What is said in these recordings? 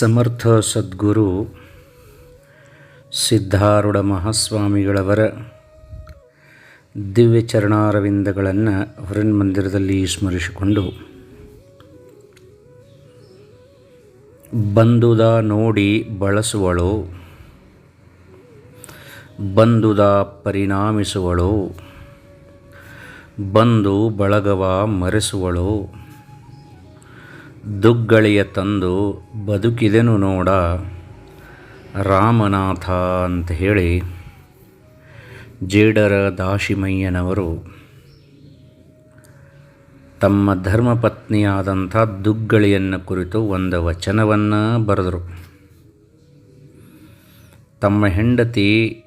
ಸಮರ್ಥ ಸದ್ಗುರು ಸಿದ್ಧಾರೂಢ ಮಹಾಸ್ವಾಮಿಗಳವರ ದಿವ್ಯ ಚರಣಾರವಿಂದಗಳನ್ನು ಹೊರನ್ಮಂದಿರದಲ್ಲಿ ಸ್ಮರಿಸಿಕೊಂಡು ಬಂದುದ ನೋಡಿ ಬಳಸುವಳು, ಬಂದುದ ಪರಿಣಾಮಿಸುವಳು, ಬಂದು ಬಳಗವ ಮರೆಸುವಳು. ದುಗ್ಗಳಿಯ ತಂದು ಬದುಕಿದೆನು ನೋಡ, ರಾಮನಾಥ ಅಂತ ಹೇಳಿ ಜೇಡರ ದಾಶಿಮಯ್ಯನವರು ತಮ್ಮ ಧರ್ಮಪತ್ನಿಯಾದಂಥ ದುಗ್ಗಳಿಯನ್ನು ಕುರಿತು ಒಂದು ವಚನವನ್ನು ಬರೆದರು. ತಮ್ಮ ಹೆಂಡತಿ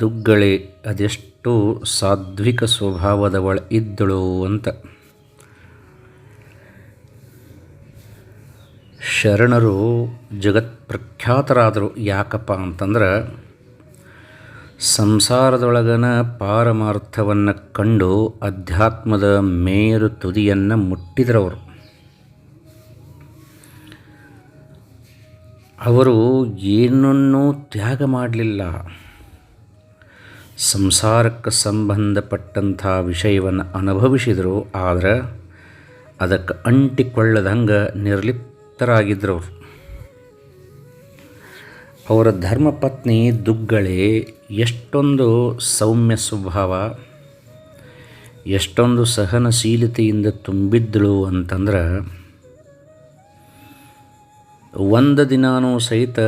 ದುಗ್ಗಳಿ ಅದೆಷ್ಟು ಸಾಧ್ವಿಕ ಸ್ವಭಾವದವಳ ಇದ್ದಳು ಅಂತ. ಶರಣರು ಜಗತ್ ಪ್ರಖ್ಯಾತರಾದರು ಯಾಕಪ್ಪ ಅಂತಂದ್ರೆ ಸಂಸಾರದೊಳಗನ ಪಾರಮಾರ್ಥವನ್ನು ಕಂಡು ಅಧ್ಯಾತ್ಮದ ಮೇರು ತುದಿಯನ್ನು ಮುಟ್ಟಿದ್ರವರು ಅವರು. ಏನನ್ನೂ ತ್ಯಾಗ ಮಾಡಲಿಲ್ಲ. ಸಂಸಾರಕ್ಕೆ ಸಂಬಂಧಪಟ್ಟಂಥ ವಿಷಯವನ್ನು ಅನುಭವಿಸಿದರು, ಆದರೆ ಅದಕ್ಕೆ ಅಂಟಿಕೊಳ್ಳದಂಗೆ ನಿರ್ಲಿಪ್ತರಾಗಿದ್ದರು ಅವರು ಅವರ ಧರ್ಮಪತ್ನಿ ದುಗ್ಗಳೆ, ಎಷ್ಟೊಂದು ಸೌಮ್ಯ ಸ್ವಭಾವ, ಎಷ್ಟೊಂದು ಸಹನಶೀಲತೆಯಿಂದ ತುಂಬಿದ್ದಳು ಅಂತಂದ್ರೆ, ಒಂದು ದಿನಾನೂ ಸಹಿತ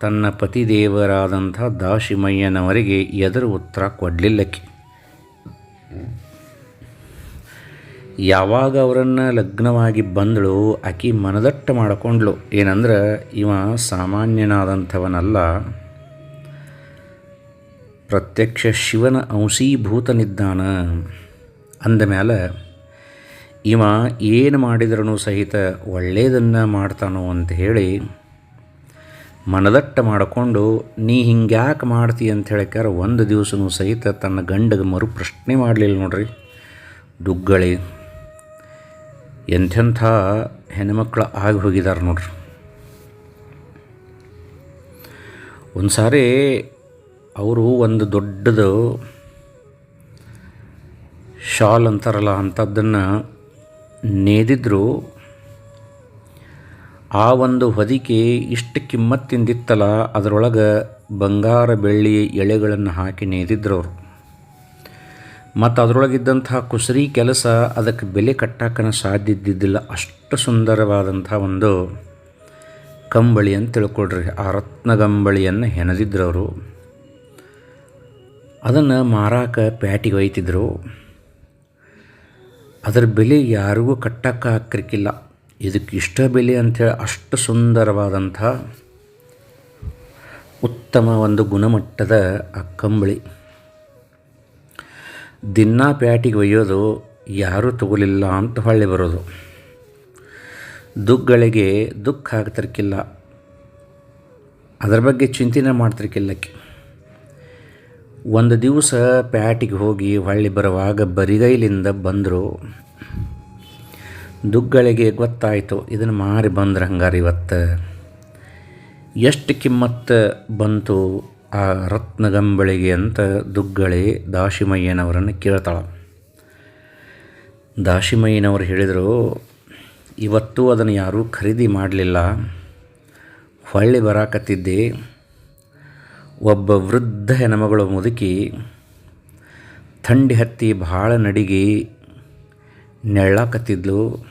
ತನ್ನ ಪತಿದೇವರಾದಂಥ ದಾಶಿಮಯ್ಯನವರಿಗೆ ಎದುರು ಉತ್ತರ ಕೊಡಲಿಲ್ಲಕ್ಕೆ ಯಾವಾಗ ಅವರನ್ನು ಲಗ್ನವಾಗಿ ಬಂದಳು, ಆಕಿ ಮನದಟ್ಟ ಮಾಡಿಕೊಂಡ್ಳು. ಏನಂದ್ರೆ, ಇವ ಸಾಮಾನ್ಯನಾದಂಥವನಲ್ಲ. ಪ್ರತ್ಯಕ್ಷ ಶಿವನ ಅಂಶೀಭೂತನಿದ್ದಾನ. ಅಂದಮೇಲೆ ಇವ ಏನು ಮಾಡಿದ್ರೂ ಸಹಿತ ಒಳ್ಳೆಯದನ್ನು ಮಾಡ್ತಾನೋ ಅಂತ ಹೇಳಿ, ಮನದಟ್ಟ ಮಾಡಿಕೊಂಡು, ನೀ ಹಿಂಗ್ಯಾಕೆ ಮಾಡ್ತಿ ಅಂತ ಹೇಳಿಕಾರ ಒಂದು ದಿವಸನೂ ಸಹಿತ ತನ್ನ ಗಂಡಗೆ ಮರು ಪ್ರಶ್ನೆ ಮಾಡಲಿಲ್ಲ ನೋಡ್ರಿ. ದುಗ್ಗಳಿ ಎಂಥೆಂಥ ಹೆಣ್ಮಕ್ಳು ಆಗಿ ಹೋಗಿದ್ದಾರೆ ನೋಡ್ರಿ. ಒಂದು ಸಾರಿ ಅವರು ಒಂದು ದೊಡ್ಡದು ಶಾಲ್ ಅಂತಾರಲ್ಲ, ಅಂಥದ್ದನ್ನು ನೇದಿದ್ರು. ಆ ಒಂದು ಹೊದಿಕೆ ಇಷ್ಟು ಕಿಮ್ಮತ್ತಿಂದಿತ್ತಲ್ಲ, ಅದರೊಳಗೆ ಬಂಗಾರ ಬೆಳ್ಳಿ ಎಳೆಗಳನ್ನು ಹಾಕಿ ನೇದಿದ್ರು ಅವರು. ಮತ್ತು ಅದರೊಳಗಿದ್ದಂತಹ ಕುಸರಿ ಕೆಲಸ ಅದಕ್ಕೆ ಬೆಲೆ ಕಟ್ಟಾಕನ ಸಾಧ್ಯ ಇದ್ದಿದ್ದಿಲ್ಲ ಅಷ್ಟು ಸುಂದರವಾದಂಥ ಒಂದು ಕಂಬಳಿ ಅಂತ ತಿಳ್ಕೊಳ್ರಿ. ಆ ರತ್ನಗಂಬಳಿಯನ್ನು ಹೆಣದಿದ್ರು ಅವರು ಅದನ್ನು ಮಾರಾಕ ಪ್ಯಾಟಿಗೆ ಒಯ್ತಿದ್ರು. ಅದರ ಬೆಲೆ ಯಾರಿಗೂ ಕಟ್ಟಕ್ಕೆ ಹಾಕ್ರಿಕ್ಕಿಲ್ಲ ಇದಕ್ಕೆ ಇಷ್ಟ ಬೆಲೆ ಅಂಥೇಳಿ ಅಷ್ಟು ಸುಂದರವಾದಂಥ ಉತ್ತಮ ಒಂದು ಗುಣಮಟ್ಟದ ಆ ಕಂಬಳಿ. ದಿನ ಪ್ಯಾಟಿಗೆ ಒಯ್ಯೋದು ಯಾರೂ ತಗೊಲಿಲ್ಲ ಅಂತ ಹೊಳ್ಳಿ ಬರೋದು. ದುಗ್ಗಳಿಗೆ ದುಃಖ ಆಗ್ತಿರ್ಕಿಲ್ಲ. ಅದರ ಬಗ್ಗೆ ಚಿಂತನೆ ಮಾಡ್ತಿರ್ಕಿಲ್ಲಕ್ಕೆ ಒಂದು ದಿವಸ ಪ್ಯಾಟಿಗೆ ಹೋಗಿ ಹೊಳ್ಳಿ ಬರುವಾಗ ಬರಿಗೈಲಿಂದ ಬಂದರು, ದುಗ್ಗಳಿಗೆ ಗೊತ್ತಾಯಿತು, ಇದನ್ನು ಮಾರಿ ಬಂದ್ರೆ ಹಂಗಾರೆ ಇವತ್ತು. ಎಷ್ಟು ಕಿಮ್ಮತ್ತು ಬಂತು ಆ ರತ್ನಗಂಬಳಿಗೆ ಅಂತ ದುಗ್ಗಳೆ ದಾಶಿಮಯ್ಯನವರನ್ನು ಕೇಳ್ತಾಳೆ. ದಾಶಿಮಯ್ಯನವರು ಹೇಳಿದರು, ಇವತ್ತು ಅದನ್ನು ಯಾರೂ ಖರೀದಿ ಮಾಡಲಿಲ್ಲ. ಹೊಳ್ಳಿ ಬರಾಕತ್ತಿದ್ದೆ. ಒಬ್ಬ ವೃದ್ಧ ಹೆಣಮಗಳು ಮುದುಕಿ ಥಂಡಿ ಹತ್ತಿ ಭಾಳ ನಡಿಗೆ ನೆಳ್ಳಾಕತ್ತಿದ್ಲು.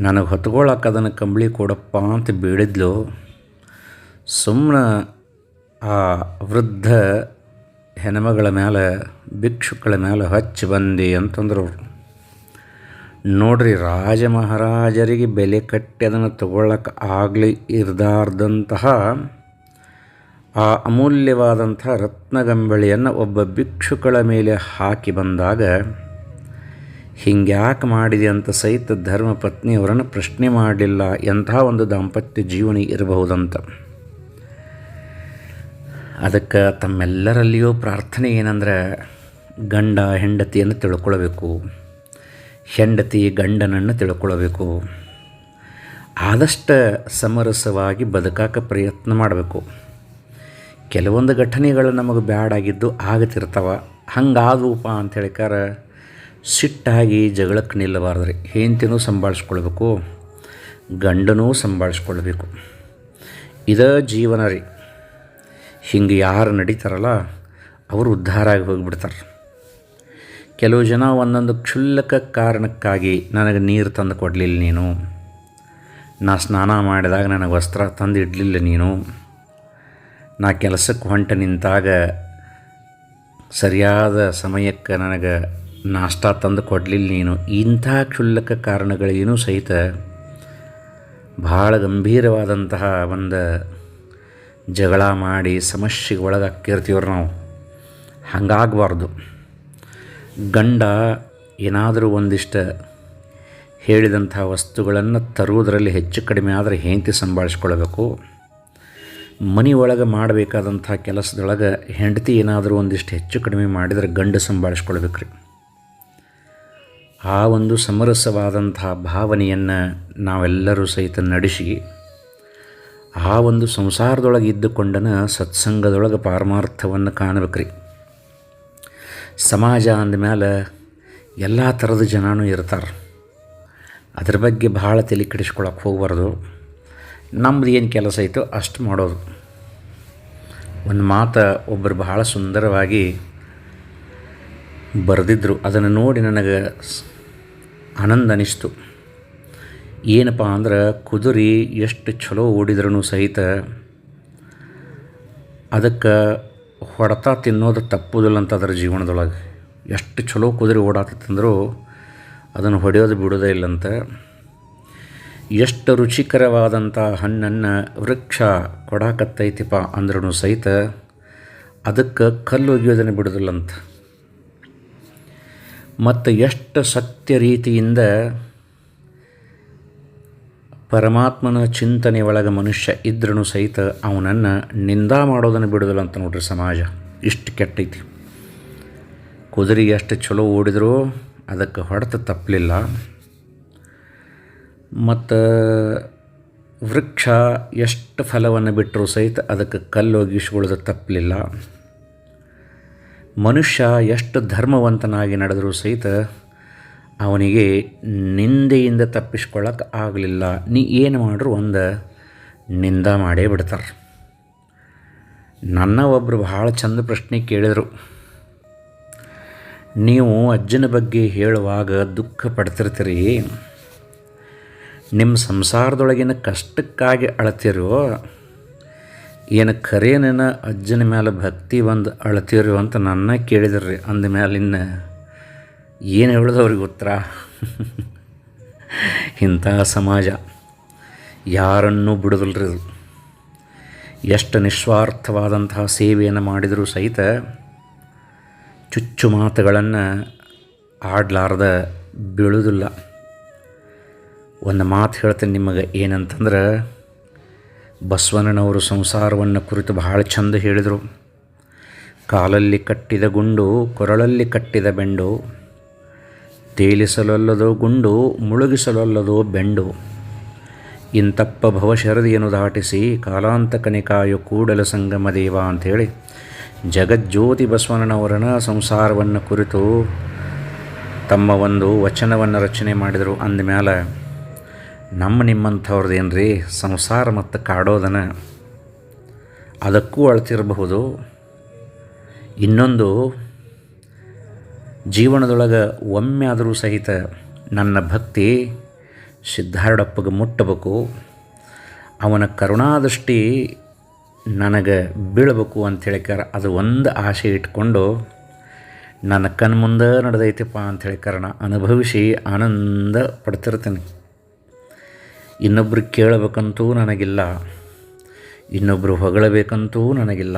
ನನಗೆ ಹೊತ್ಕೊಳ್ಳೋಕೆ ಅದನ್ನು ಕಂಬಳಿ ಕೊಡಪ್ಪ ಅಂತ ಬೀಳಿದ್ಲು. ಸುಮ್ಮನೆ ಆ ವೃದ್ಧ ಹೆಣಮಗಳ ಮೇಲೆ ಭಿಕ್ಷುಗಳ ಮೇಲೆ ಹಚ್ಚಿ ಬಂದಿ ಅಂತಂದ್ರು ನೋಡ್ರಿ ರಾಜ ಮಹಾರಾಜರಿಗೆ ಬೆಲೆ ಕಟ್ಟಿ ಅದನ್ನು ತಗೊಳ್ಳೋಕೆ ಆಗಲಿ ಇರದಾರ್ದಂತಹ ಆ ಅಮೂಲ್ಯವಾದಂಥ ರತ್ನಗಂಬಳಿಯನ್ನು ಒಬ್ಬ ಭಿಕ್ಷುಗಳ ಮೇಲೆ ಹಾಕಿ ಬಂದಾಗ, ಹಿಂಗ್ಯಾಕೆ ಮಾಡಿದೆ ಅಂತ ಸಹಿತ ಧರ್ಮಪತ್ನಿಯವರನ್ನು ಪ್ರಶ್ನೆ ಮಾಡಲಿಲ್ಲ, ಎಂಥ ಒಂದು ದಾಂಪತ್ಯ ಜೀವನ ಇರಬಹುದಂತ. ಅದಕ್ಕೆ ತಮ್ಮೆಲ್ಲರಲ್ಲಿಯೂ ಪ್ರಾರ್ಥನೆ ಏನಂದ್ರೆ ಗಂಡ ಹೆಂಡತಿಯನ್ನು ತಿಳ್ಕೊಳ್ಬೇಕು. ಹೆಂಡತಿ ಗಂಡನನ್ನು ತಿಳ್ಕೊಳ್ಬೇಕು. ಆದಷ್ಟು ಸಮರಸವಾಗಿ ಬದುಕಾಕ ಪ್ರಯತ್ನ ಮಾಡಬೇಕು. ಕೆಲವೊಂದು ಘಟನೆಗಳು ನಮಗೆ ಬ್ಯಾಡಾಗಿದ್ದು ಆಗತಿರ್ತಾವ. ಹಂಗಾದವುಪ ಅಂತ ಹೇಳಿಕಾರ ಸಿಟ್ಟಾಗಿ ಜಗಳಕ್ಕೆ ನಿಲ್ಲಬಾರ್ದು ರೀ ಹೆಂಡತಿನೂ ಸಂಭಾಳಿಸ್ಕೊಳ್ಬೇಕು, ಗಂಡನೂ ಸಂಭಾಳಿಸ್ಕೊಳ್ಬೇಕು. ಇದ ಜೀವನ ರೀ. ಹಿಂಗೆ ಯಾರು ನಡೀತಾರಲ್ಲ, ಅವರು ಉದ್ಧಾರ ಆಗಿ ಹೋಗಿಬಿಡ್ತಾರೆ. ಕೆಲವು ಜನ ಒಂದೊಂದು ಕ್ಷುಲ್ಲಕ ಕಾರಣಕ್ಕಾಗಿ ನನಗೆ ನೀರು ತಂದು ಕೊಡಲಿಲ್ಲ ನೀನು. ನಾ ಸ್ನಾನ ಮಾಡಿದಾಗ ನನಗೆ ವಸ್ತ್ರ ತಂದು ಇಡಲಿಲ್ಲ ನೀನು. ನಾ ಕೆಲಸಕ್ಕೆ ಹೊಂಟ ನಿಂತಾಗ ಸರಿಯಾದ ಸಮಯಕ್ಕೆ ನನಗೆ ನಾಷ್ಟ ತಂದು ಕೊಡಲಿಲ್ಲ ನೀನು. ಇಂಥ ಕ್ಷುಲ್ಲಕ ಕಾರಣಗಳೇನೂ ಸಹಿತ ಭಾಳ ಗಂಭೀರವಾದಂತಹ ಒಂದು ಜಗಳ ಮಾಡಿ ಸಮಸ್ಯೆಗೆ ಒಳಗಾಕಿರ್ತೀವ್ರಿ ನಾವು. ಹಂಗಾಗಬಾರ್ದು. ಗಂಡ ಏನಾದರೂ ಒಂದಿಷ್ಟು ಹೇಳಿದಂಥ ವಸ್ತುಗಳನ್ನು ತರುವುದರಲ್ಲಿ ಹೆಚ್ಚು ಕಡಿಮೆ ಆದರೆ ಹೆಂಡತಿ ಸಂಭಾಳಿಸ್ಕೊಳ್ಬೇಕು. ಮನೆ ಒಳಗೆ ಮಾಡಬೇಕಾದಂಥ ಕೆಲಸದೊಳಗೆ ಹೆಂಡತಿ ಏನಾದರೂ ಒಂದಿಷ್ಟು ಹೆಚ್ಚು ಕಡಿಮೆ ಮಾಡಿದರೆ ಗಂಡ ಸಂಭಾಳಿಸ್ಕೊಳ್ಬೇಕು ರೀ ಆ ಒಂದು ಸಮರಸವಾದಂಥ ಭಾವನೆಯನ್ನು ನಾವೆಲ್ಲರೂ ಸಹಿತ ನಡೆಸಿ ಆ ಒಂದು ಸಂಸಾರದೊಳಗೆ ಇದ್ದುಕೊಂಡನ ಸತ್ಸಂಗದೊಳಗೆ ಪಾರಮಾರ್ಥವನ್ನು ಕಾಣಬೇಕ್ರಿ. ಸಮಾಜ ಅಂದಮೇಲೆ ಎಲ್ಲ ಥರದ ಜನನೂ ಇರ್ತಾರೆ. ಅದ್ರ ಬಗ್ಗೆ ಭಾಳ ತಲೆ ಕೆಡಿಸ್ಕೊಳಕ್ಕೆ ಹೋಗ್ಬಾರ್ದು. ನಮ್ದು ಏನು ಕೆಲಸ ಐತೋ ಅಷ್ಟು ಮಾಡೋದು. ಒಂದು ಮಾತು ಒಬ್ಬರು ಬಹಳ ಸುಂದರವಾಗಿ ಬರೆದಿದ್ದರು ಅದನ್ನು ನೋಡಿ ನನಗೆ ಆನಂದ ಅನಿಸ್ತು. ಏನಪ್ಪ ಅಂದ್ರೆ ಕುದುರೆ ಎಷ್ಟು ಚಲೋ ಓಡಿದ್ರೂ ಸಹಿತ ಅದಕ್ಕೆ ಹೊಡೆತ ತಿನ್ನೋದು ತಪ್ಪುದಿಲ್ಲ ಅಂತ ಅದರ ಜೀವನದೊಳಗೆ. ಎಷ್ಟು ಚಲೋ ಕುದುರೆ ಓಡಾತಂದರೂ ಅದನ್ನು ಹೊಡೆಯೋದು ಬಿಡೋದೇ ಇಲ್ಲಂತ. ಎಷ್ಟು ರುಚಿಕರವಾದಂಥ ಹಣ್ಣನ್ನು ವೃಕ್ಷ ಕೊಡಾಕತ್ತೈತಿಪ್ಪ ಅಂದ್ರೂ ಸಹಿತ ಅದಕ್ಕೆ ಕಲ್ಲು ಒಗೆಯೋದನ್ನು ಬಿಡೋದಿಲ್ಲಂತ. ಮತ್ತು ಎಷ್ಟು ಸತ್ಯ ರೀತಿಯಿಂದ ಪರಮಾತ್ಮನ ಚಿಂತನೆ ಒಳಗೆ ಮನುಷ್ಯ ಇದ್ರೂ ಸಹಿತ ಅವನನ್ನು ನಿಂದಾ ಮಾಡೋದನ್ನು ಬಿಡೋದಿಲ್ಲ ಅಂತ ನೋಡ್ರಿ ಸಮಾಜ. ಇಷ್ಟು ಕೆಟ್ಟೈತಿ. ಕುದುರೆ ಎಷ್ಟು ಚಲೋ ಓಡಿದ್ರು ಅದಕ್ಕೆ ಹೊಡೆತ ತಪ್ಪಲಿಲ್ಲ ಮತ್ತು ವೃಕ್ಷ ಎಷ್ಟು ಫಲವನ್ನು ಬಿಟ್ಟರೂ ಸಹಿತ ಅದಕ್ಕೆ ಕಲ್ಲು ಒಗಿಸ್ಕೊಳ್ಳೋದು ತಪ್ಪಲಿಲ್ಲ ಮನುಷ್ಯ ಎಷ್ಟು ಧರ್ಮವಂತನಾಗಿ ನಡೆದರೂ ಸಹಿತ ಅವನಿಗೆ ನಿಂದೆಯಿಂದ ತಪ್ಪಿಸ್ಕೊಳ್ಳೋಕೆ ಆಗಲಿಲ್ಲ. ನೀ ಏನು ಮಾಡ್ರು ಒಂದು ನಿಂದ ಮಾಡೇ ಬಿಡ್ತಾರೆ. ನನ್ನ ಒಬ್ಬರು ಭಾಳ ಚಂದ ಪ್ರಶ್ನೆ ಕೇಳಿದರು. ನೀವು ಅಜ್ಜನ ಬಗ್ಗೆ ಹೇಳುವಾಗ ದುಃಖ ಪಡ್ತಿರ್ತೀರಿ. ನಿಮ್ಮ ಸಂಸಾರದೊಳಗಿನ ಕಷ್ಟಕ್ಕಾಗಿ ಅಳತಿರೋ, ಏನು ಖರೇನ ಅಜ್ಜನ ಮೇಲೆ ಭಕ್ತಿ ಬಂದು ಅಳತಿರೋ ಅಂತ ನನ್ನ ಕೇಳಿದ್ರಿ. ಅಂದ ಮೇಲಿನ್ನ ಏನು ಹೇಳೋದು ಅವ್ರಿಗೆ ಉತ್ತರ ಇಂಥ ಸಮಾಜ ಯಾರನ್ನೂ ಬಿಡದಲ್ರಿ ಅದು. ಎಷ್ಟು ನಿಸ್ವಾರ್ಥವಾದಂತಹ ಸೇವೆಯನ್ನು ಮಾಡಿದರೂ ಸಹಿತ ಚುಚ್ಚು ಮಾತುಗಳನ್ನು ಆಡಲಾರ್ದ ಬೀಳುವುದಿಲ್ಲ ಒಂದು ಮಾತು ಹೇಳ್ತೇನೆ ನಿಮಗೆ, ಏನಂತಂದ್ರೆ, ಬಸವಣ್ಣನವರು ಸಂಸಾರವನ್ನು ಕುರಿತು ಬಹಳ ಚಂದ ಹೇಳಿದರು. ಕಾಲಲ್ಲಿ ಕಟ್ಟಿದ ಗುಂಡು, ಕೊರಳಲ್ಲಿ ಕಟ್ಟಿದ ಬೆಂಡು ತೇಲಿಸಲೊಲ್ಲದೋ ಗುಂಡು, ಮುಳುಗಿಸಲಲ್ಲದೋ ಬೆಂಡು. ಇಂತಪ್ಪ ಭವಶರದಿಯನ್ನು ದಾಟಿಸಿ ಕಾಲಾಂತ ಕಾಯು ಕೂಡಲ ಸಂಗಮ ದೇವ ಅಂಥೇಳಿ ಜಗಜ್ಯೋತಿ ಬಸವಣ್ಣನವರನ ಸಂಸಾರವನ್ನು ಕುರಿತು ತಮ್ಮ ಒಂದು ವಚನವನ್ನು ರಚನೆ ಮಾಡಿದರು. ಅಂದಮೇಲೆ ನಮ್ಮ ನಿಮ್ಮಂಥವ್ರದ್ದೇನು ರೀ ಸಂಸಾರ ಮತ್ತು ಕಾಡೋದನ. ಅದಕ್ಕೂ ಅಳ್ತಿರಬಹುದು. ಇನ್ನೊಂದು ಜೀವನದೊಳಗೆ ಒಮ್ಮೆ ಆದರೂ ಸಹಿತ ನನ್ನ ಭಕ್ತಿ ಸಿದ್ಧಾರೂಢಪ್ಪಗೆ ಮುಟ್ಟಬೇಕು, ಅವನ ಕರುಣಾದೃಷ್ಟಿ ನನಗೆ ಬೀಳಬೇಕು ಅಂಥೇಳಿಕಾರ ಅದು ಒಂದು ಆಸೆ ಇಟ್ಕೊಂಡು ನನ್ನ ಕಣ್ಮುಂದೆ ನಡೆದೈತಪ್ಪ ಹೇಳಿ ಕಾರಣ ಅನುಭವಿಸಿ ಆನಂದ ಪಡ್ತಿರ್ತೀನಿ. ಇನ್ನೊಬ್ರು ಕೇಳಬೇಕಂತೂ ನನಗಿಲ್ಲ ಇನ್ನೊಬ್ಬರು ಹೊಗಳಬೇಕಂತೂ ನನಗಿಲ್ಲ.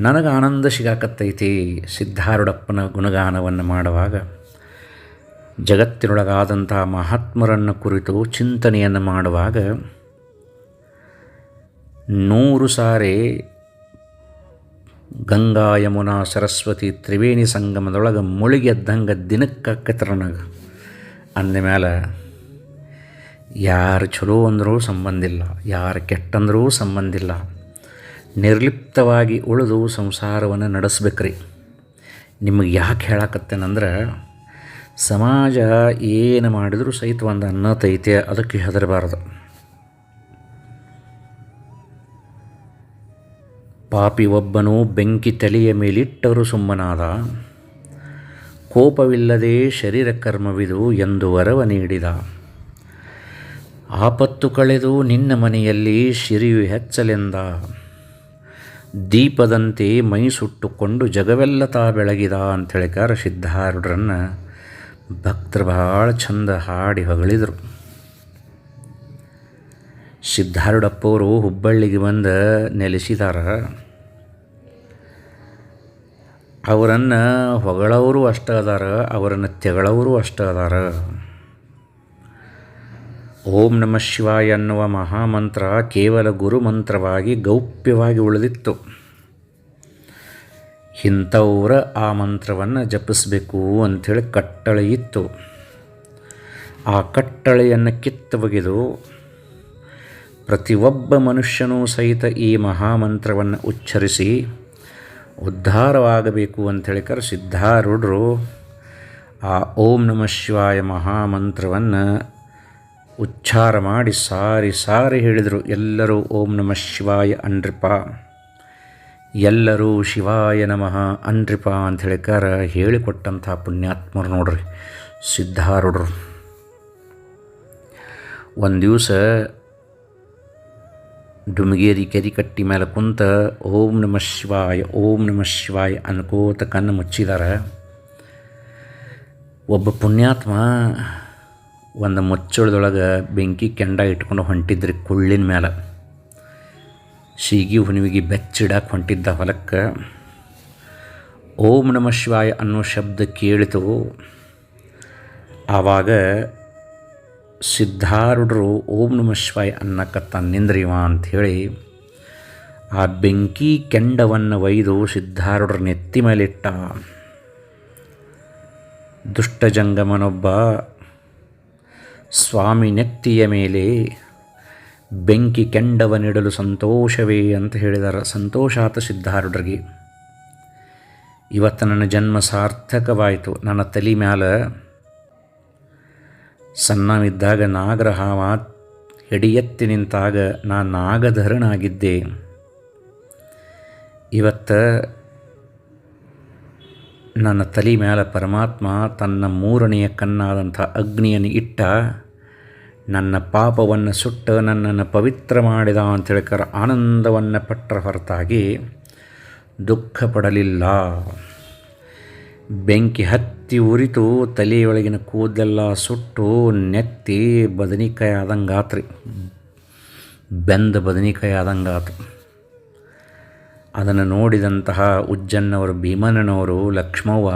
ನನಗೆ ಆನಂದ ಸಿಗಾಕತ್ತೈತಿ ಸಿದ್ಧಾರೂಢಪ್ಪನ ಗುಣಗಾನವನ್ನು ಮಾಡುವಾಗ. ಜಗತ್ತಿನೊಳಗಾದಂಥ ಮಹಾತ್ಮರನ್ನು ಕುರಿತು ಚಿಂತನೆಯನ್ನು ಮಾಡುವಾಗ ನೂರು ಸಾರಿ ಗಂಗಾ ಯಮುನಾ ಸರಸ್ವತಿ ತ್ರಿವೇಣಿ ಸಂಗಮದೊಳಗೆ ಮುಳುಗೆದ್ದಂಗೆ ದಿನಕ್ಕೆ ನನಗೆ. ಅಂದಮೇಲೆ ಯಾರು ಚಲೋ ಅಂದರೂ ಸಂಬಂಧಿಲ್ಲ ಯಾರು ಕೆಟ್ಟಂದರೂ ಸಂಬಂಧಿಲ್ಲ ನಿರ್ಲಿಪ್ತವಾಗಿ ಉಳಿದು ಸಂಸಾರವನ್ನು ನಡೆಸ್ಬೇಕ್ರಿ. ನಿಮಗೆ ಯಾಕೆ ಹೇಳಕತ್ತೇನಂದ್ರೆ, ಸಮಾಜ ಏನು ಮಾಡಿದರೂ ಸಹಿತ ಒಂದು ಅನ್ನತೈತೆ ಅದಕ್ಕೆ ಹೆದರಬಾರ್ದು. ಪಾಪಿ ಒಬ್ಬನು ಬೆಂಕಿ ತಲೆಯ ಮೇಲಿಟ್ಟರು ಸುಮ್ಮನಾದ, ಕೋಪವಿಲ್ಲದೆ ಶರೀರ ಕರ್ಮವಿದು ಎಂದು ವರವ ನೀಡಿದ, ಆಪತ್ತು ಕಳೆದು ನಿನ್ನ ಮನೆಯಲ್ಲಿ ಶಿರಿಯು ಹೆಚ್ಚಲೆಂದ ದೀಪದಂತೆ ಮೈ ಸುಟ್ಟುಕೊಂಡು ಜಗವೆಲ್ಲ ತಾ ಬೆಳಗಿದ ಅಂಥೇಳಿಕಾರ ಸಿದ್ಧಾರೂಢರನ್ನು ಭಕ್ತರು ಭಾಳ ಚಂದ ಹಾಡಿ ಹೊಗಳಿದರು. ಸಿದ್ಧಾರೂಢಪ್ಪವರು ಹುಬ್ಬಳ್ಳಿಗೆ ಬಂದು ನೆಲೆಸಿದಾರ. ಅವರನ್ನು ಹೊಗಳವರು ಅಷ್ಟ ಅದಾರ, ಅವರನ್ನು ತೆಗಳವರು ಅಷ್ಟ ಅದಾರ. ಓಂ ನಮ ಶಿವಾಯ ಅನ್ನುವ ಮಹಾಮಂತ್ರ ಕೇವಲ ಗುರುಮಂತ್ರವಾಗಿ ಗೌಪ್ಯವಾಗಿ ಉಳಿದಿತ್ತು. ಇಂಥವ್ರ ಆ ಮಂತ್ರವನ್ನು ಜಪಿಸಬೇಕು ಅಂಥೇಳಿ ಕಟ್ಟಳೆ ಇತ್ತು. ಆ ಕಟ್ಟಳೆಯನ್ನು ಕಿತ್ತು ಒಗೆದು ಪ್ರತಿಯೊಬ್ಬ ಮನುಷ್ಯನೂ ಸಹಿತ ಈ ಮಹಾಮಂತ್ರವನ್ನು ಉಚ್ಚರಿಸಿ ಉದ್ಧಾರವಾಗಬೇಕು ಅಂಥೇಳಿ ಕರೆ ಸಿದ್ಧಾರೂಢರು ಆ ಓಂ ನಮ ಶಿವಾಯ ಮಹಾಮಂತ್ರವನ್ನು ಉಚ್ಚಾರ ಮಾಡಿ ಸಾರಿ ಸಾರಿ ಹೇಳಿದರು ಎಲ್ಲರೂ ಓಂ ನಮಃ ಶಿವಾಯ ಅನ್ರಿಪ. ಎಲ್ಲರೂ ಶಿವಾಯ ನಮಃ ಅನ್ರಿಪ ಅಂತ ಹೇಳಿಕಾರ ಹೇಳಿಕೊಟ್ಟಂಥ ಪುಣ್ಯಾತ್ಮರು ನೋಡ್ರಿ, ಸಿದ್ಧಾರೂಢರು. ಒಂದು ದಿವಸ ಡುಮಗೇರಿ ಕೆರಿ ಕಟ್ಟಿ ಮೇಲೆ ಕುಂತ ಓಂ ನಮಃ ಶಿವಾಯ, ಓಂ ನಮಃ ಶಿವಾಯ ಅನ್ಕೋತ ಕಣ್ಣು ಮುಚ್ಚಿದಾರ. ಒಬ್ಬ ಪುಣ್ಯಾತ್ಮ ಒಂದು ಮುಚ್ಚಳದೊಳಗೆ ಬೆಂಕಿ ಕೆಂಡ ಇಟ್ಕೊಂಡು ಹೊಂಟಿದ್ರಿ ಕುಳ್ಳಿನ ಮೇಲೆ ಶೀಗಿ ಹುಣಿವಿಗೆ ಬೆಚ್ಚಿಡಕ್ಕೆ ಹೊಂಟಿದ್ದ ಹೊಲಕ್ಕೆ. ಓಂ ನಮ ಶಿವಾಯ ಅನ್ನೋ ಶಬ್ದ ಕೇಳಿತು. ಆವಾಗ ಸಿದ್ಧಾರೂಢರು ಓಂ ನಮ ಶಿವಾಯ ಅನ್ನಕತ್ತ ನಿಂದ್ರಿವ ಅಂಥೇಳಿ ಆ ಬೆಂಕಿ ಕೆಂಡವನ್ನು ಒಯ್ದು ಸಿದ್ಧಾರೂಢರ ನೆತ್ತಿ ಮೇಲಿಟ್ಟ ದುಷ್ಟಜಂಗಮನೊಬ್ಬ ಸ್ವಾಮಿ ನೆತ್ತಿಯ ಮೇಲೆ ಬೆಂಕಿ ಕೆಂಡವನಿಡಲು ಸಂತೋಷವೇ ಅಂತ ಹೇಳಿದಾರೆ ಸಂತೋಷಾತ ಸಿದ್ಧಾರುಡ್ರಿಗೆ ಇವತ್ತು ನನ್ನ ಜನ್ಮ ಸಾರ್ಥಕವಾಯಿತು. ನನ್ನ ತಲೆ ಮ್ಯಾಲ ಸಣ್ಣವಿದ್ದಾಗ ನಾಗರಹಾವ ಹೆಡಿಯತ್ತಿ ನಿಂತಾಗ ನಾ ನಾಗಧರಣಾಗಿದ್ದೆ ಇವತ್ತು ನನ್ನ ತಲೆ ಮ್ಯಾಲ ಪರಮಾತ್ಮ ತನ್ನ ಮೂರನೆಯ ಕಣ್ಣಾದಂಥ ಅಗ್ನಿಯನ್ನು ಇಟ್ಟ ನನ್ನ ಪಾಪವನ್ನು ಸುಟ್ಟು ನನ್ನನ್ನು ಪವಿತ್ರ ಮಾಡಿದ ಅಂತ ಹೇಳ್ಕರ ಆನಂದವನ್ನು ಪಟ್ಟರ ಹೊರತಾಗಿ ದುಃಖ ಪಡಲಿಲ್ಲ ಬೆಂಕಿ ಹತ್ತಿ ಉರಿತು ತಲೆಯೊಳಗಿನ ಕೂದಲೆಲ್ಲ ಸುಟ್ಟು ನೆತ್ತಿ ಬದನಿಕಾಯಿ ಆದಂಗಾತ್ರಿ ಬೆಂದ ಬದನಿಕಾಯಿ ಆದಂಗಾತು ಅದನ್ನು ನೋಡಿದಂತಹ ಉಜ್ಜನ್ನವರು, ಭೀಮನನವರು, ಲಕ್ಷ್ಮವ್ವ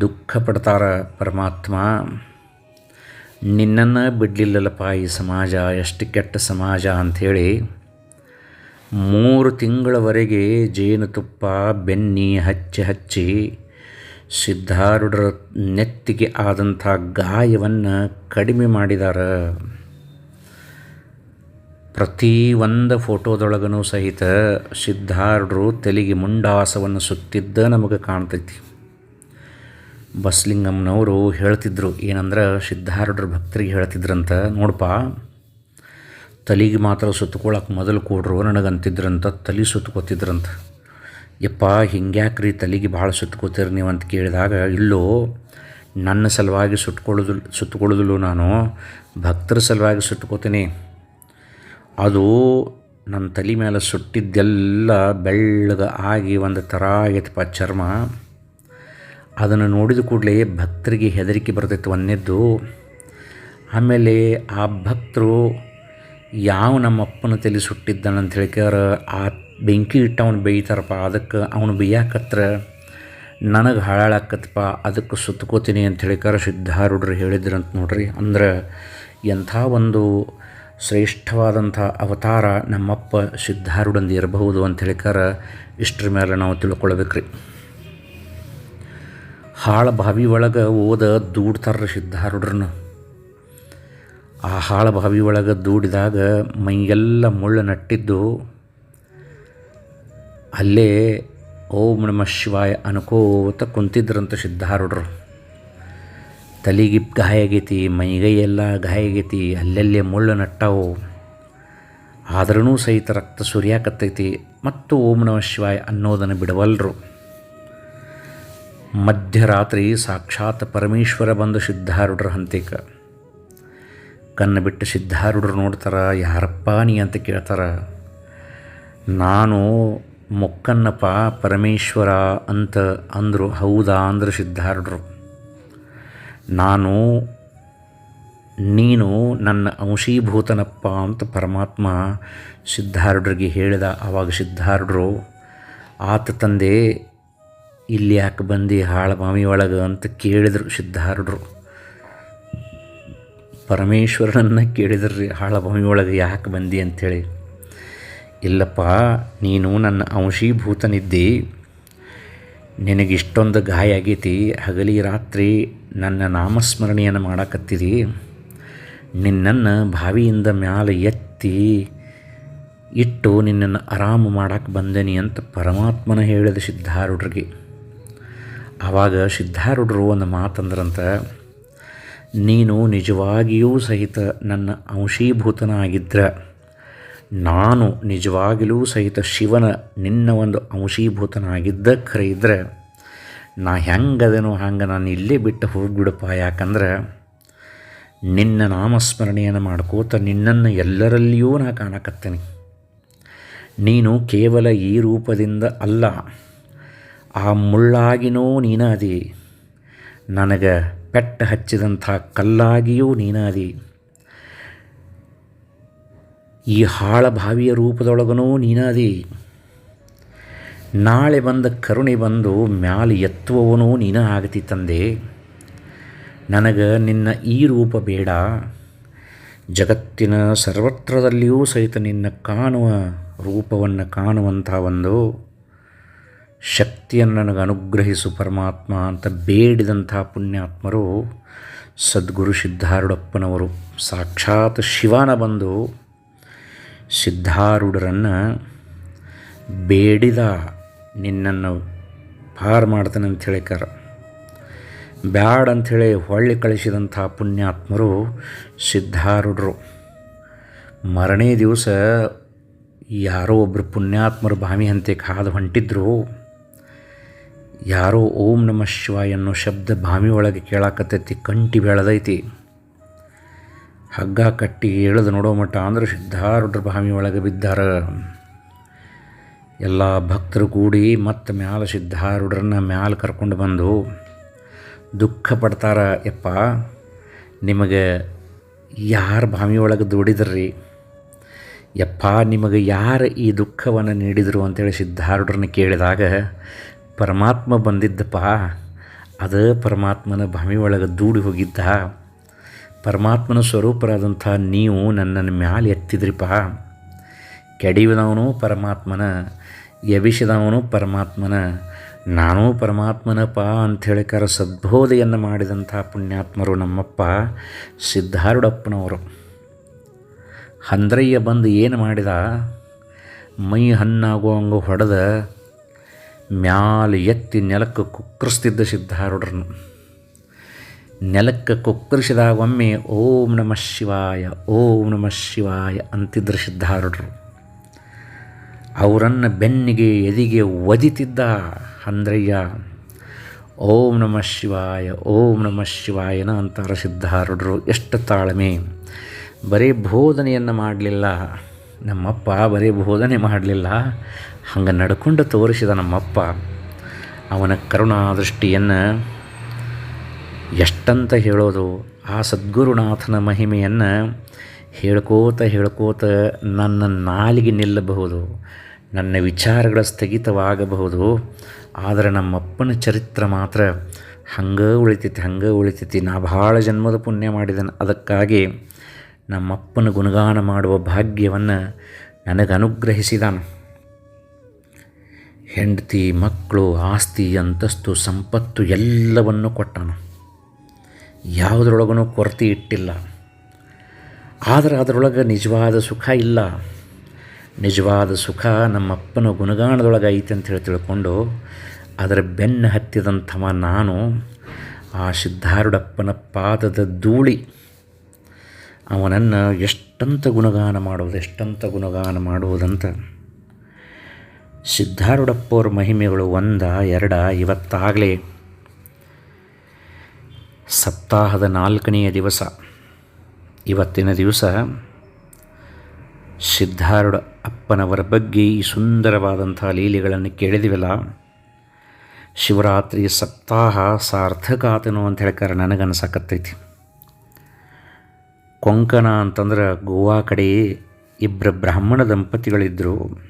ದುಃಖ ಪಡ್ತಾರ ಪರಮಾತ್ಮ ನಿನ್ನನ್ನು ಬಿಡಲಿಲ್ಲಲ್ಲಪ್ಪ ಈ ಸಮಾಜ, ಎಷ್ಟು ಕೆಟ್ಟ ಸಮಾಜ ಅಂಥೇಳಿ ಮೂರು ತಿಂಗಳವರೆಗೆ ಜೇನುತುಪ್ಪ ಬೆನ್ನಿ ಹಚ್ಚಿ ಹಚ್ಚಿ ಸಿದ್ಧಾರೂಢರ ನೆತ್ತಿಗೆ ಆದಂಥ ಗಾಯವನ್ನು ಕಡಿಮೆ ಮಾಡಿದಾರ. ಪ್ರತಿ ಒಂದು ಫೋಟೋದೊಳಗನೂ ಸಹಿತ ಸಿದ್ಧಾರೂಢರು ತೆಲಿಗೆ ಮುಂಡಾಸವನ್ನು ಸುತ್ತಿದ್ದ ನಮಗೆ ಕಾಣ್ತೈತಿ. ಬಸ್ಲಿಂಗಮ್ಮನವರು ಹೇಳ್ತಿದ್ರು, ಏನಂದ್ರೆ ಸಿದ್ಧಾರೂಢರ ಭಕ್ತರಿಗೆ ಹೇಳ್ತಿದ್ರಂತ ನೋಡಪ್ಪ ತಲೆಗೆ ಮಾತ್ರ ಸುತ್ತಕೊಳ್ಳೋಕೆ ಮೊದಲು ಕೊಡ್ರು ನನಗಂತಿದ್ರಂತ, ತಲೆ ಸುತ್ತಕೋತಿದ್ರಂತ. ಯಪ್ಪ, ಹಿಂಗ್ಯಾಕ್ರಿ ತಲೆಗೆ ಭಾಳ ಸುತ್ತಕೋತೀರಿ ನೀವು ಅಂತ ಕೇಳಿದಾಗ, ಇಲ್ಲೋ, ನನ್ನ ಸಲುವಾಗಿ ಸುಟ್ಕೊಳ್ಳೋದು ಸುತ್ಕೊಳ್ಳೋದಿಲ್ಲ ನಾನು, ಭಕ್ತರ ಸಲುವಾಗಿ ಸುಟ್ಕೋತೀನಿ ಅದು ನನ್ನ ತಲೆ ಮೇಲೆ ಸುಟ್ಟಿದ್ದೆಲ್ಲ ಬೆಳ್ಳಗೆ ಆಗಿ ಒಂದು ಥರ ಆಗೈತಪ್ಪ ಚರ್ಮ. ಅದನ್ನು ನೋಡಿದ ಕೂಡಲೇ ಭಕ್ತರಿಗೆ ಹೆದರಿಕೆ ಬರ್ತಿತ್ತು ಒಂದನೇದ್ದು ಆಮೇಲೆ ಆ ಭಕ್ತರು ಯಾವ ನಮ್ಮ ಅಪ್ಪನ ತಲೆ ಸುಟ್ಟಿದ್ದಾನಂತ ಅಂತ ಹೇಳ್ಕ್ಯಾರ ಆ ಬೆಂಕಿ ಇಟ್ಟು ಅವನು ಬೇಯ್ತಾರಪ್ಪ, ಅದಕ್ಕೆ ಅವನು ಬೇಯಾಕತ್ರ, ನನಗೆ ಹಾಳಾಕತ್ತಪ್ಪ ಅದಕ್ಕೆ ಸುತ್ತಕೋತೀನಿ ಅಂತ ಹೇಳಿಕಾರ ಸಿದ್ಧಾರೂಢರು ಹೇಳಿದ್ರಂತ ನೋಡ್ರಿ. ಅಂದ್ರೆ ಎಂಥ ಒಂದು ಶ್ರೇಷ್ಠವಾದಂಥ ಅವತಾರ ನಮ್ಮಪ್ಪ ಸಿದ್ಧಾರೂಢಂದು ಇರಬಹುದು ಅಂತ ಹೇಳಿಕಾರ ಇಷ್ಟರ ಮೇಲೆ ನಾವು ತಿಳ್ಕೊಳ್ಬೇಕ್ರಿ. ಹಾಳ ಬಾವಿ ಒಳಗೆ ಓದ ದೂಡ್ತಾರ ಸಿದ್ಧಾರೂಢರನ್ನ. ಆ ಹಾಳ ಬಾವಿ ಒಳಗೆ ದೂಡಿದಾಗ ಮೈಗೆಲ್ಲ ಮುಳ್ಳು ನಟ್ಟಿದ್ದು. ಅಲ್ಲೇ ಓಂ ನಮ ಶಿವಾಯ ಅನ್ಕೋತ ಕುಂತಿದ್ರಂತ ಸಿದ್ಧಾರೂಢರು. ತಲೆಗೆ ಗಾಯ ಆಗೈತಿ ಮೈಗೈಯೆಲ್ಲ ಗಾಯ ಆಗೈತಿ ಅಲ್ಲೆಲ್ಲೇ ಮುಳ್ಳು ನಟ್ಟವು. ಆದ್ರೂ ಸಹಿತ ರಕ್ತ ಸುರಿಯಾಕತ್ತೈತಿ. ಮತ್ತು ಓಂ ನಮ ಶಿವಾಯ ಅನ್ನೋದನ್ನು ಬಿಡವಲ್ರು. ಮಧ್ಯರಾತ್ರಿ ಸಾಕ್ಷಾತ್ ಪರಮೇಶ್ವರ ಬಂದು ಸಿದ್ಧಾರೂಢರ ಹಂತೇಕ. ಕಣ್ಣು ಬಿಟ್ಟು ಸಿದ್ಧಾರೂಢರು ನೋಡ್ತಾರ, ಯಾರಪ್ಪ ನೀ ಅಂತ ಕೇಳ್ತಾರ, ನಾನು ಮೊಕ್ಕನ್ನಪ್ಪ ಪರಮೇಶ್ವರ ಅಂತ ಅಂದರು, ಹೌದಾ ಅಂದರು ಸಿದ್ಧಾರೂಢರು. ನಾನು, ನೀನು ನನ್ನ ಅಂಶೀಭೂತನಪ್ಪ ಅಂತ ಪರಮಾತ್ಮ ಸಿದ್ಧಾರೂಢರಿಗೆ ಹೇಳಿದ. ಆವಾಗ ಸಿದ್ಧಾರೂಢರು, ಆತ ತಂದೆ ಇಲ್ಲಿ ಯಾಕೆ ಬಂದು ಹಾಳ ಒಳಗೆ ಅಂತ ಕೇಳಿದರು ಸಿದ್ಧಾರೂಢರು. ಪರಮೇಶ್ವರನನ್ನು ಕೇಳಿದ್ರಿ ರೀ ಹಾಳಭೂಮಿ ಒಳಗೆ ಯಾಕೆ ಬಂದಿ ಅಂಥೇಳಿ ಇಲ್ಲಪ್ಪ, ನೀನು ನನ್ನ ಅಂಶೀಭೂತನಿದ್ದಿ ನಿನಗೆ ಇಷ್ಟೊಂದು ಗಾಯ ಆಗೈತಿ. ಹಗಲಿ ರಾತ್ರಿ ನನ್ನ ನಾಮಸ್ಮರಣೆಯನ್ನು ಮಾಡಕತ್ತಿರಿ ನಿನ್ನನ್ನು ಬಾವಿಯಿಂದ ಮ್ಯಾಲೆ ಎತ್ತಿ ಇಟ್ಟು ನಿನ್ನನ್ನು ಆರಾಮ ಮಾಡಕ್ಕೆ ಬಂದೇನಿ ಅಂತ ಪರಮಾತ್ಮನ ಹೇಳಿದ ಸಿದ್ಧಾರೂಢರಿಗೆ. ಆವಾಗ ಸಿದ್ಧಾರೂಢರು ಒಂದು ಮಾತಂದ್ರಂತ, ನೀನು ನಿಜವಾಗಿಯೂ ಸಹಿತ ನನ್ನ ಅಂಶೀಭೂತನಾಗಿದ್ದರೆ ನಾನು ನಿಜವಾಗಿಯೂ ಸಹಿತ ಶಿವನ ನಿನ್ನ ಒಂದು ಅಂಶೀಭೂತನಾಗಿದ್ದ ಖರೆ ಇದ್ದರೆ ನಾ ಹೆಂಗದೇನೋ ಹಂಗೆ ನಾನು ಇಲ್ಲೇ ಬಿಟ್ಟು ಹೋಗಿಬಿಡಪ್ಪ. ಯಾಕಂದ್ರೆ ನಿನ್ನ ನಾಮಸ್ಮರಣೆಯನ್ನು ಮಾಡ್ಕೋತ ನಿನ್ನನ್ನು ಎಲ್ಲರಲ್ಲಿಯೂ ನಾ ಕಾಣಕತ್ತೇನೆ. ನೀನು ಕೇವಲ ಈ ರೂಪದಿಂದ ಅಲ್ಲ. ಆ ಮುಳ್ಳಾಗಿನೋ ನೀನಾದಿ. ನನಗೆ ಪೆಟ್ಟ ಹಚ್ಚಿದಂಥ ಕಲ್ಲಾಗಿಯೂ ನೀನಾದಿ. ಈ ಹಾಳ ಬಾವಿಯ ರೂಪದೊಳಗನೂ ನೀನಾದಿ. ನಾಳೆ ಬಂದ ಕರುಣೆ ಬಂದು ಮ್ಯಾಲೆ ಎತ್ತುವವನೂ ನೀನ ಆಗತಿ ತಂದೆ. ನನಗೆ ನಿನ್ನ ಈ ರೂಪ ಬೇಡ. ಜಗತ್ತಿನ ಸರ್ವತ್ರದಲ್ಲಿಯೂ ಸಹಿತ ನಿನ್ನ ಕಾಣುವ ರೂಪವನ್ನು ಕಾಣುವಂಥ ಒಂದು ಶಕ್ತಿಯನ್ನು ನನಗೆ ಅನುಗ್ರಹಿಸು ಪರಮಾತ್ಮ ಅಂತ ಬೇಡಿದಂಥ ಪುಣ್ಯಾತ್ಮರು ಸದ್ಗುರು ಸಿದ್ಧಾರೂಢಪ್ಪನವರು. ಸಾಕ್ಷಾತ್ ಶಿವನ ಬಂದು ಸಿದ್ಧಾರೂಢರನ್ನು ಬೇಡಿದ ನಿನ್ನನ್ನು ಪಾರ್ ಮಾಡ್ತಾನೆ ಅಂತ ಹೇಳಿಕಾರ ಬ್ಯಾಡ್ ಅಂಥೇಳಿ ಹೊಳ್ಳಿ ಕಳಿಸಿದಂಥ ಪುಣ್ಯಾತ್ಮರು ಸಿದ್ಧಾರೂಢರು. ಮರನೇ ದಿವಸ ಯಾರೋ ಒಬ್ಬರು ಪುಣ್ಯಾತ್ಮರು ಬಾವಿ ಹಂತೆ ಕಾದು ಹೊಂಟಿದ್ರು. ಯಾರೋ ಓಂ ನಮ ಶಿವಾಯ ಅನ್ನೋ ಶಬ್ದ ಬಾವಿ ಒಳಗೆ ಕೇಳಾಕತ್ತೈತಿ ಕಂಟಿ ಬೆಳೆದೈತಿ. ಹಗ್ಗ ಕಟ್ಟಿ ಎಳೆದು ನೋಡೋ ಮಟ್ಟ ಅಂದ್ರೆ ಸಿದ್ಧಾರೂಢರ ಬಾವಿ ಒಳಗೆ ಬಿದ್ದಾರ. ಎಲ್ಲ ಭಕ್ತರು ಕೂಡಿ ಮತ್ತೆ ಮ್ಯಾಲ ಸಿದ್ಧಾರುಡ್ರನ್ನ ಮ್ಯಾಲ ಕರ್ಕೊಂಡು ಬಂದು ದುಃಖ ಪಡ್ತಾರ, ಯಪ್ಪ, ನಿಮಗೆ ಯಾರು ಬಾವಿ ಒಳಗೆ ದುಡಿದ್ರಿ? ಯಪ್ಪ, ನಿಮಗೆ ಯಾರು ಈ ದುಃಖವನ್ನು ನೀಡಿದರು ಅಂತೇಳಿ ಸಿದ್ಧಾರುಡ್ರನ್ನ ಕೇಳಿದಾಗ ಪರಮಾತ್ಮ ಬಂದಿದ್ದಪ್ಪ, ಅದೇ ಪರಮಾತ್ಮನ ಭಾವಿ ಒಳಗೆ ದೂಡಿ ಹೋಗಿದ್ದ. ಪರಮಾತ್ಮನ ಸ್ವರೂಪರಾದಂಥ ನೀವು ನನ್ನನ್ನು ಮ್ಯಾಲೆ ಎತ್ತಿದ್ರಿಪ್ಪ. ಕೆಡಿವಿದವನು ಪರಮಾತ್ಮನ ಎಬಿಸಿದವನು ಪರಮಾತ್ಮನ, ನಾನೂ ಪರಮಾತ್ಮನಪ್ಪ ಕರೆ ಸದ್ಬೋಧೆಯನ್ನು ಮಾಡಿದಂಥ ಪುಣ್ಯಾತ್ಮರು ನಮ್ಮಪ್ಪ ಸಿದ್ಧಾರುಡಪ್ಪನವರು ಹಂದ್ರಯ್ಯ ಬಂದು ಏನು ಮಾಡಿದ, ಮೈ ಹಣ್ಣಾಗುವಂಗೆ ಹೊಡೆದ ಮ್ಯಾಲೆ ಎತ್ತಿ ನೆಲಕ್ಕೆ ಕುಕ್ಕರಿಸ್ತಿದ್ದ ಸಿದ್ಧಾರೂಢರನ್ನು. ನೆಲಕ್ಕೆ ಕುಕ್ಕರಿಸಿದಾಗ ಒಮ್ಮೆ ಓಂ ನಮ ಶಿವಾಯ, ಓಂ ನಮ ಶಿವಾಯ ಅಂತಿದ್ದರು ಸಿದ್ಧಾರೂಢರು. ಅವರನ್ನು ಬೆನ್ನಿಗೆ ಎದಿಗೆ ಒದಿತಿದ್ದ ಅಂದ್ರಯ್ಯ ಓಂ ನಮ ಶಿವಾಯ, ಓಂ ನಮ ಶಿವಾಯನ ಅಂತಾರ ಸಿದ್ಧಾರೂಢರು. ಎಷ್ಟು ತಾಳ್ಮೆ. ಬರೀ ಬೋಧನೆಯನ್ನು ಮಾಡಲಿಲ್ಲ. ನಮ್ಮಪ್ಪ ಬರೀ ಬೋಧನೆ ಮಾಡಲಿಲ್ಲ. ಹಂಗೆ ನಡ್ಕೊಂಡು ತೋರಿಸಿದ ನಮ್ಮಪ್ಪ ಅವನ ಕರುಣಾದೃಷ್ಟಿಯನ್ನು ಎಷ್ಟಂತ ಹೇಳೋದು, ಆ ಸದ್ಗುರುನಾಥನ ಮಹಿಮೆಯನ್ನು ಹೇಳ್ಕೋತ ಹೇಳ್ಕೋತ ನನ್ನ ನಾಲಿಗೆ ನಿಲ್ಲಬಹುದು, ನನ್ನ ವಿಚಾರಗಳ ಸ್ಥಗಿತವಾಗಬಹುದು, ಆದರೆ ನಮ್ಮಪ್ಪನ ಚರಿತ್ರ ಮಾತ್ರ ಹಂಗೆ ಉಳಿತೈತಿ ಹಂಗೆ ಉಳಿತೈತಿ. ನಾ ಭಾಳ ಜನ್ಮದ ಪುಣ್ಯ ಮಾಡಿದನು. ಅದಕ್ಕಾಗಿ ನಮ್ಮಪ್ಪನ ಗುಣಗಾನ ಮಾಡುವ ಭಾಗ್ಯವನ್ನು ನನಗೆ ಅನುಗ್ರಹಿಸಿದಾನು ಹೆಂಡತಿ ಮಕ್ಕಳು ಆಸ್ತಿ, ಅಂತಸ್ತು, ಸಂಪತ್ತು ಎಲ್ಲವನ್ನು ಕೊಟ್ಟನು. ಯಾವುದ್ರೊಳಗೂ ಕೊರತೆ ಇಟ್ಟಿಲ್ಲ. ಆದರೆ ಅದರೊಳಗೆ ನಿಜವಾದ ಸುಖ ಇಲ್ಲ. ನಿಜವಾದ ಸುಖ ನಮ್ಮಪ್ಪನ ಗುಣಗಾನದೊಳಗೆ ಐತೆ ಅಂತ ಹೇಳಿ ತಿಳ್ಕೊಂಡು ಅದರ ಬೆನ್ನು ಹತ್ತಿದಂಥವ ನಾನು, ಆ ಸಿದ್ಧಾರುಡಪ್ಪನ ಪಾದದ ಧೂಳಿ. ಅವನನ್ನು ಎಷ್ಟಂತ ಗುಣಗಾನ ಮಾಡುವುದು, ಎಷ್ಟಂತ ಗುಣಗಾನ ಮಾಡುವುದಂತ ಸಿದ್ಧಾರೂಢಪ್ಪವ್ರ ಮಹಿಮೆಗಳು ಒಂದ, ಎರಡ, ಇವತ್ತಾಗಲೇ. ಸಪ್ತಾಹದ ನಾಲ್ಕನೆಯ ದಿವಸ. ಇವತ್ತಿನ ದಿವಸ ಸಿದ್ಧಾರೂಢ ಅಪ್ಪನವರ ಬಗ್ಗೆ ಈ ಸುಂದರವಾದಂಥ ಲೀಲೆಗಳನ್ನು ಕೇಳಿದಿವಲ್ಲ? ಶಿವರಾತ್ರಿ ಸಪ್ತಾಹ ಸಾರ್ಥಕ ಆತನು ಅಂತ ಹೇಳ್ಕಾರೆ ನನಗನ್ಸಕತ್ತೈತಿ. ಕೊಂಕಣ ಅಂತಂದ್ರೆ ಗೋವಾ ಕಡೆ ಇಬ್ಬರು ಬ್ರಾಹ್ಮಣ ದಂಪತಿಗಳಿದ್ದರು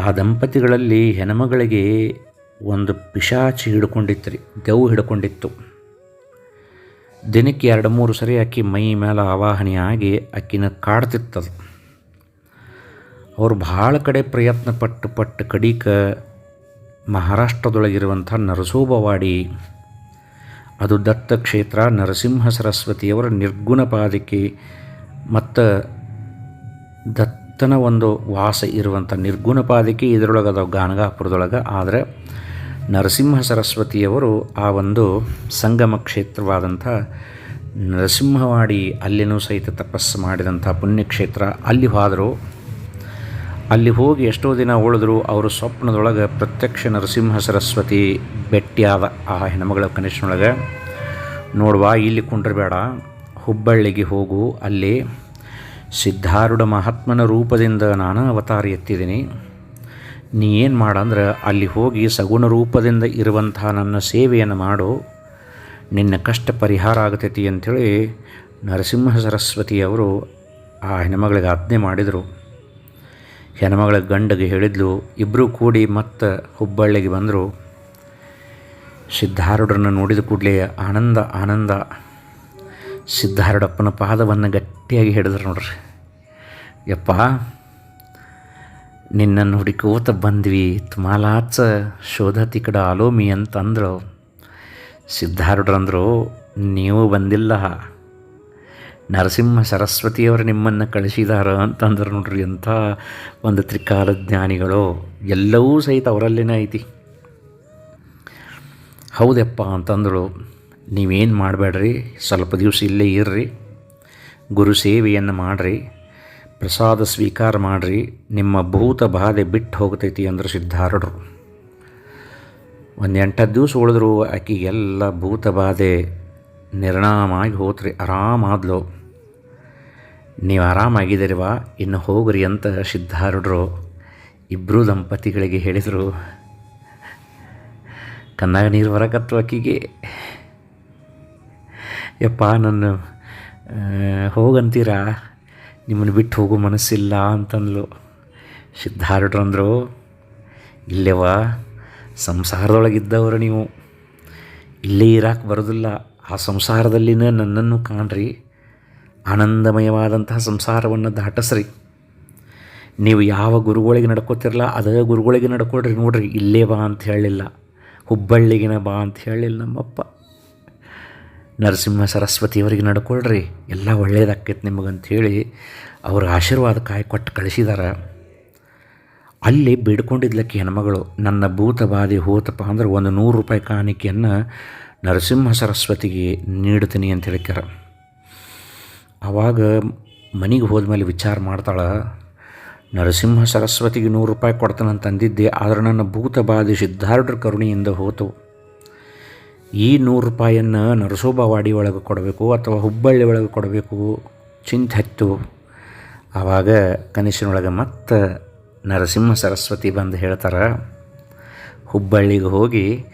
ಆ ದಂಪತಿಗಳಲ್ಲಿ ಹೆಣ್ಮಗಳಿಗೆ ಒಂದು ಪಿಶಾಚಿ ಹಿಡ್ಕೊಂಡಿತ್ತು ರೀ ದೆವ್ವು ಹಿಡ್ಕೊಂಡಿತ್ತು. ದಿನಕ್ಕೆ ಎರಡು ಮೂರು ಸರಿ ಅಕ್ಕಿ ಮೈ ಮೇಲೆ ಆವಾಹನೆಯಾಗಿ ಅಕ್ಕಿನ ಕಾಡ್ತಿತ್ತದು. ಅವ್ರು ಭಾಳ ಕಡೆ ಪ್ರಯತ್ನ ಪಟ್ಟು ಪಟ್ಟು ಕಡಿಕ ಮಹಾರಾಷ್ಟ್ರದೊಳಗಿರುವಂಥ ನರಸೋಬವಾಡಿ, ಅದು ದತ್ತ ಕ್ಷೇತ್ರ ನರಸಿಂಹ ಸರಸ್ವತಿಯವರ ನಿರ್ಗುಣ ಪಾದಿಕೆ ಮತ್ತು ದತ್ತನ ಒಂದು ವಾಸ ಇರುವಂಥ ನಿರ್ಗುಣ ಇದರೊಳಗೆ ಅದಾವ ಗಾನಗಾಪುರದೊಳಗೆ. ಆದರೆ ನರಸಿಂಹ ಸರಸ್ವತಿಯವರು ಆ ಒಂದು ಸಂಗಮ ಕ್ಷೇತ್ರವಾದಂಥ ನರಸಿಂಹವಾಡಿ ಅಲ್ಲಿನೂ ಸಹಿತ ತಪಸ್ಸು ಮಾಡಿದಂಥ ಪುಣ್ಯಕ್ಷೇತ್ರ ಅಲ್ಲಿ ಹೋದರು. ಅಲ್ಲಿ ಹೋಗಿ ಎಷ್ಟೋ ದಿನ ಉಳಿದ್ರು, ಅವರು ಸ್ವಪ್ನದೊಳಗೆ ಪ್ರತ್ಯಕ್ಷ ನರಸಿಂಹ ಸರಸ್ವತಿ ಭೇಟಿಯಾದ ಆ ಹೆಣ್ಮಗಳ ಕನಸಿನೊಳಗೆ ನೋಡುವ, ಇಲ್ಲಿ ಕುಂಡ್ರಬೇಡ. ಹುಬ್ಬಳ್ಳಿಗೆ ಹೋಗು, ಅಲ್ಲಿ ಸಿದ್ಧಾರೂಢ ಮಹಾತ್ಮನ ರೂಪದಿಂದ ನಾನು ಅವತಾರ ಎತ್ತಿದ್ದೀನಿ. ನೀ ಏನು ಮಾಡಂದ್ರೆ ಅಲ್ಲಿ ಹೋಗಿ ಸಗುಣ ರೂಪದಿಂದ ಇರುವಂಥ ನನ್ನ ಸೇವೆಯನ್ನು ಮಾಡು. ನಿನ್ನ ಕಷ್ಟ ಪರಿಹಾರ ಆಗತೈತಿ ಅಂಥೇಳಿ ನರಸಿಂಹ ಸರಸ್ವತಿಯವರು ಆ ಹೆಣ್ಮಗಳಿಗೆ ಆಜ್ಞೆ ಮಾಡಿದರು. ಹೆಣ್ಮಗಳ ಗಂಡಗೆ ಹೇಳಿದ್ಲು ಇಬ್ಬರೂ ಕೂಡಿ ಮತ್ತೆ ಹುಬ್ಬಳ್ಳಿಗೆ ಬಂದರು. ಸಿದ್ಧಾರೂಢರನ್ನು ನೋಡಿದ ಕೂಡಲೇ ಆನಂದ ಆನಂದ. ಸಿದ್ಧಾರೂಢಪ್ಪನ ಪಾದವನ್ನು ಗಟ್ಟಿಯಾಗಿ ಹಿಡಿದ್ರು ನೋಡ್ರಿ. ಯಪ್ಪ, ನಿನ್ನನ್ನು ಹುಡುಕೋತ ಬಂದ್ವಿ, ತುಮಾಲಾಚ ಶೋಧ ತಿಕಡ ಆಲೋಮಿ ಅಂತಂದ್ರು. ಸಿದ್ಧಾರೂಢರಂದರು, ನೀವು ಬಂದಿಲ್ಲ. ನರಸಿಂಹ ಸರಸ್ವತಿಯವರು ನಿಮ್ಮನ್ನು ಕಳಿಸಿದಾರ ಅಂತಂದ್ರು ನೋಡ್ರಿ ಎಂಥ ಒಂದು ತ್ರಿಕಾಲ ಜ್ಞಾನಿಗಳು. ಎಲ್ಲವೂ ಸಹಿತ ಅವರಲ್ಲಿನೇ ಐತಿ. ಹೌದಪ್ಪ ಅಂತಂದಳು ನೀವೇನು ಮಾಡಬೇಡ್ರಿ? ಸ್ವಲ್ಪ ದಿವಸ ಇಲ್ಲೇ ಇರ್ರಿ. ಗುರು ಸೇವೆಯನ್ನು ಮಾಡಿರಿ. ಪ್ರಸಾದ ಸ್ವೀಕಾರ ಮಾಡಿರಿ. ನಿಮ್ಮ ಭೂತ ಬಾಧೆ ಬಿಟ್ಟು ಹೋಗ್ತೈತಿ ಅಂದ್ರೆ ಸಿದ್ಧಾರೂಢರು. ಒಂದು ಎಂಟತ್ತು ದಿವಸ ಉಳಿದ್ರು ಆಕಿಗೆಲ್ಲ ಭೂತ ಬಾಧೆ ನಿರ್ಣಾಮಾಗಿ ಹೋತ್ರಿ. ಆರಾಮಾದ್ಲು. ನೀವು ಆರಾಮಾಗಿದ್ದೀರಿವ ಇನ್ನು ಹೋಗ್ರಿ ಅಂತ ಸಿದ್ಧಾರೂಢರು ಇಬ್ಬರೂ ದಂಪತಿಗಳಿಗೆ ಹೇಳಿದರು. ಕನ್ನಾಗ ನೀರು ಬರಕತ್ತು ಆಕಿಗೆ. ಯಪ್ಪ, ನನ್ನ ಹೋಗಂತೀರಾ? ನಿಮ್ಮನ್ನು ಬಿಟ್ಟು ಹೋಗೋ ಮನಸ್ಸಿಲ್ಲ ಅಂತಂದ್ಲು. ಸಿದ್ಧಾರೂಢರು ಅಂದರು ಇಲ್ಲೇವ ಸಂಸಾರದೊಳಗಿದ್ದವರು ನೀವು. ಇಲ್ಲೇ ಇರಕ್ಕೆ ಬರೋದಿಲ್ಲ. ಆ ಸಂಸಾರದಲ್ಲಿನ ನನ್ನನ್ನು ಕಾಣ್ರಿ. ಆನಂದಮಯವಾದಂತಹ ಸಂಸಾರವನ್ನು ದಾಟಸ್ರಿ. ನೀವು ಯಾವ ಗುರುಗಳಿಗೆ ನಡ್ಕೋತಿರಲ್ಲ ಅದೇ ಗುರುಗಳಿಗೆ ನಡ್ಕೊಳ್ರಿ ನೋಡ್ರಿ. ಇಲ್ಲೇ ಬಾ ಅಂತ ಹೇಳಲಿಲ್ಲ ಹುಬ್ಬಳ್ಳಿಗಿನ ಬಾ ಅಂತ ಹೇಳಿಲ್ಲ ನಮ್ಮಪ್ಪ. ನರಸಿಂಹ ಸರಸ್ವತಿಯವರಿಗೆ ನಡ್ಕೊಳ್ರಿ, ಎಲ್ಲ ಒಳ್ಳೇದಾಕೈತೆ ನಿಮಗಂಥೇಳಿ ಅವ್ರ ಆಶೀರ್ವಾದ ಕಾಯಿ ಕೊಟ್ಟು ಕಳಿಸಿದಾರ. ಅಲ್ಲಿ ಬೇಡ್ಕೊಂಡಿದ್ಲಕ್ಕೆ ಹೆಣ್ಮಗಳು, ನನ್ನ ಭೂತ ಹೋತಪ್ಪ ಅಂದ್ರೆ ಒಂದು ನೂರು ರೂಪಾಯಿ ಕಾಣಿಕೆಯನ್ನು ನರಸಿಂಹ ಸರಸ್ವತಿಗೆ ನೀಡ್ತೀನಿ ಅಂತ ಹೇಳ್ಕ್ಯಾರ. ಆವಾಗ ಮನೆಗೆ ಹೋದ್ಮೇಲೆ ವಿಚಾರ ಮಾಡ್ತಾಳೆ, ನರಸಿಂಹ ಸರಸ್ವತಿಗೆ ನೂರು ರೂಪಾಯಿ ಕೊಡ್ತಾನಂತ ಅಂದಿದ್ದೆ ಆದರೆ ನನ್ನ ಭೂತ ಬಾಧೆ ಕರುಣೆಯಿಂದ ಹೋತು. ಈ ನೂರು ರೂಪಾಯಿಯನ್ನು ನರಸೋಬವಾಡಿ ಒಳಗೆ ಕೊಡಬೇಕು ಅಥವಾ ಹುಬ್ಬಳ್ಳಿ ಒಳಗೆ ಕೊಡಬೇಕು. ಚಿಂತೆ ಹತ್ತು. ಆವಾಗ ಕನಸಿನೊಳಗೆ ಮತ್ತೆ ನರಸಿಂಹ ಸರಸ್ವತಿ ಬಂದು ಹೇಳ್ತಾರೆ, ಹುಬ್ಬಳ್ಳಿಗೆ ಹೋಗಿ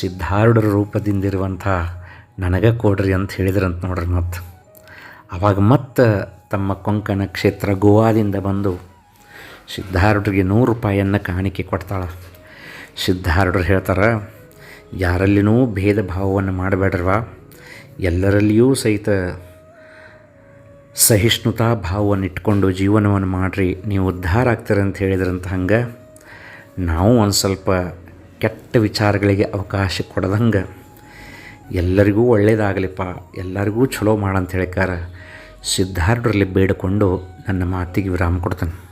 ಸಿದ್ಧಾರೂಢರ ರೂಪದಿಂದಿರುವಂಥ ನನಗೆ ಕೊಡ್ರಿ ಅಂತ ಹೇಳಿದ್ರಂತ ನೋಡ್ರಿ ಮತ್ತು ಆವಾಗ ಮತ್ತೆ ತಮ್ಮ ಕೊಂಕಣ ಕ್ಷೇತ್ರ ಗೋವಾದಿಂದ ಬಂದು ಸಿದ್ಧಾರೂಢರಿಗೆ ನೂರು ರೂಪಾಯಿಯನ್ನು ಕಾಣಿಕೆ ಕೊಡ್ತಾಳೆ. ಸಿದ್ಧಾರೂಢರು ಹೇಳ್ತಾರೆ ಯಾರಲ್ಲಿನೂ ಭೇದ ಭಾವವನ್ನು ಮಾಡಬೇಡ್ರವ? ಎಲ್ಲರಲ್ಲಿಯೂ ಸಹಿತ ಸಹಿಷ್ಣುತಾ ಭಾವವನ್ನು ಇಟ್ಕೊಂಡು ಜೀವನವನ್ನು ಮಾಡಿರಿ. ನೀವು ಉದ್ಧಾರ ಆಗ್ತೀರಂತ ಹೇಳಿದ್ರಂತ ಹಂಗೆ. ನಾವು ಒಂದು ಸ್ವಲ್ಪ ಕೆಟ್ಟ ವಿಚಾರಗಳಿಗೆ ಅವಕಾಶ ಕೊಡದಂಗೆ. ಎಲ್ಲರಿಗೂ ಒಳ್ಳೇದಾಗಲಿಪ್ಪ. ಎಲ್ಲರಿಗೂ ಚಲೋ ಮಾಡಂತ ಹೇಳಿಕಾರ ಸಿದ್ಧಾರ್ಥರಲ್ಲಿ ಬೇಡಿಕೊಂಡು ನನ್ನ ಮಾತಿಗೆ ವಿರಾಮ ಕೊಡ್ತಾನೆ.